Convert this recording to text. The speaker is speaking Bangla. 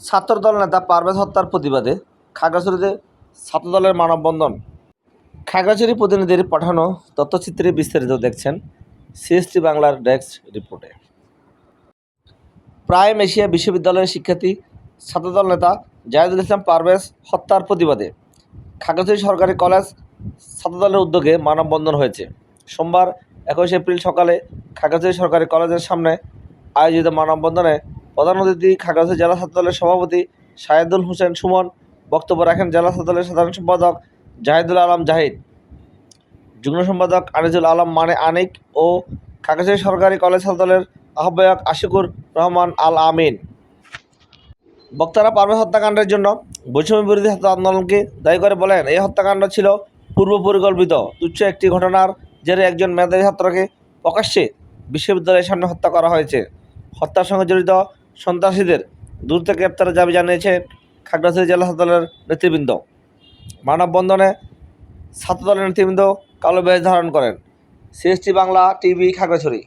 ছাত্রদল নেতা পারভেজ হত্যার প্রতিবাদে খাগড়াছড়িতে ছাত্রদলের মানববন্ধন। খাগড়াছড়ি প্রতিনিধির পাঠানো তথ্যচিত্রে বিস্তারিত দেখছেন সিএসটি বাংলার ডেস্ক রিপোর্টে। প্রাইম এশিয়া বিশ্ববিদ্যালয়ের শিক্ষার্থী, ছাত্রদল নেতা জাহিদুল ইসলাম পারভেজ হত্যার প্রতিবাদে খাগড়াছড়ি সরকারি কলেজ ছাত্রদলের উদ্যোগে মানববন্ধন হয়েছে। সোমবার একুশে এপ্রিল সকালে খাগড়াছড়ি সরকারি কলেজের সামনে আয়োজিত মানববন্ধনে প্রধান অতিথি খাগড়াছড়ি জেলা ছাত্রদলের সভাপতি শাহেদুল হোসেন সুমন, বক্তব্য রাখেন জেলা ছাত্রদলের সাধারণ সম্পাদক জাহিদুল আলম জাহিদ। যুগ্ম সম্পাদক আনিজুল আলম মানে আনিক ও খাগড়াছড়ি সরকারি কলেজ ছাত্রদলের আহ্বায়ক আশিকুর রহমান আল আমিন। বক্তারা পারভেজ হত্যাকাণ্ডের জন্য। বৈষম্য বিরোধী ছাত্র আন্দোলনকে দায়ী করে বলেন, এই হত্যাকাণ্ড ছিল পূর্ব পরিকল্পিত। তুচ্ছ একটি ঘটনার জেরে একজন মেধাবী ছাত্রকে প্রকাশ্যে বিশ্ববিদ্যালয়ের সামনে হত্যা করা হয়েছে। হত্যার সঙ্গে জড়িত সন্ত্রাসীদের দূর থেকে গ্রেপ্তারের দাবি জানিয়েছে খাগড়াছড়ি জেলা ছাত্রদলের নেতৃবৃন্দ। মানববন্ধনে ছাত্রদলের নেতৃবৃন্দ কালো বেশ ধারণ করেন। CST Bangla TV, Khagrachhari.